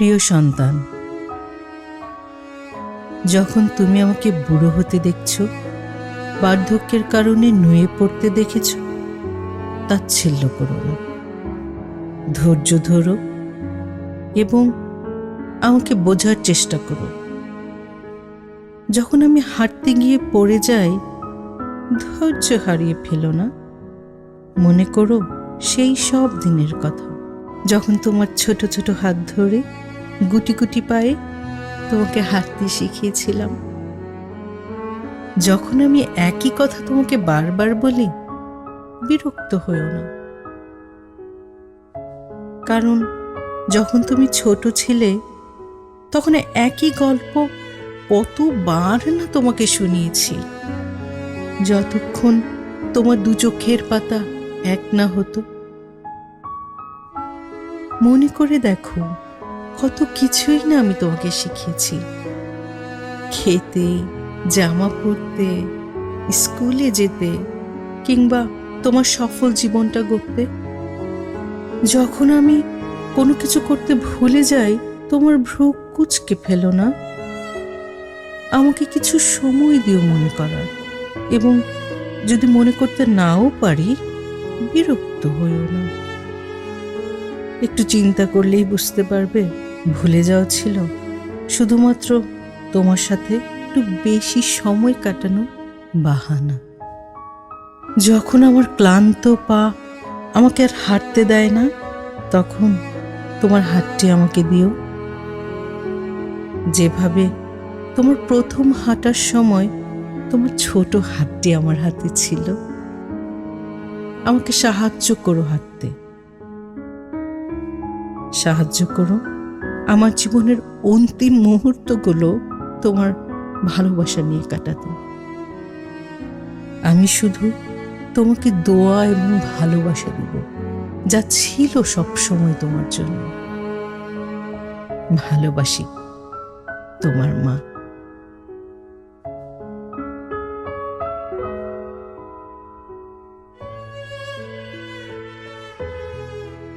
প্রিয় সন্তান, যখন তুমি আমাকে বুড়ো হতে দেখছ, বার্ধক্যের কারণে নুয়ে পড়তে দেখেছ তাচ্ছিল্য করো না। ধৈর্য ধরো এবং আমাকে বোঝার চেষ্টা করো। যখন আমি হাঁটতে গিয়ে পড়ে যাই, ধৈর্য হারিয়ে ফেলো না। মনে করো সেই সব দিনের কথা, যখন তোমার ছোট ছোট হাত ধরে গুটি গুটি পায়ে তোমাকে হাঁটতে শিখিয়েছিলাম। যখন আমি একই কথা তোমাকে বারবার বলি, বিরক্ত হয়েও না। কারণ যখন তুমি ছোট ছিলে, তখন একই গল্প কতবার না তোমাকে শুনিয়েছি। যতক্ষণ তোমার দু চোখের পাতা এক না হতো। মনে করে দেখো কত কিছুই না আমি তোমাকে শিখিয়েছি। খেতে, জামা পরতে, স্কুলে যেতে কিংবা তোমার সফল জীবনটা গড়তে। যখন আমি কোনো কিছু করতে ভুলে যাই, তোমার ভ্রু কুচকে ফেলো না। আমাকে কিছু সময় দিও মনে করার এবং যদি মনে করতে নাও পারি, বিরক্ত হইও না। একটু চিন্তা করলেই বুঝতে পারবে ভুলে যাওয়া ছিল। শুধুমাত্র তোমার সাথে একটু বেশি সময় কাটানো বাহানা। যখন আমার ক্লান্ত পা আমাকে আর হাঁটতে দেয় না, তখন তোমার হাতটি আমাকে দিও। যেভাবে তোমার প্রথম হাঁটার সময় তোমার ছোট হাতটি আমার হাতে ছিল, আমাকে সাহায্য করো হাঁটতে। সাহায্য করো। আমার জীবনের অন্তিম মুহূর্তগুলো তোমার ভালোবাসা নিয়ে কাটাতে। আমি শুধু তোমাকে দোয়া এবং ভালোবাসা দেব, যা ছিল সব সময় তোমার জন্য। ভালোবাসি তোমার মা।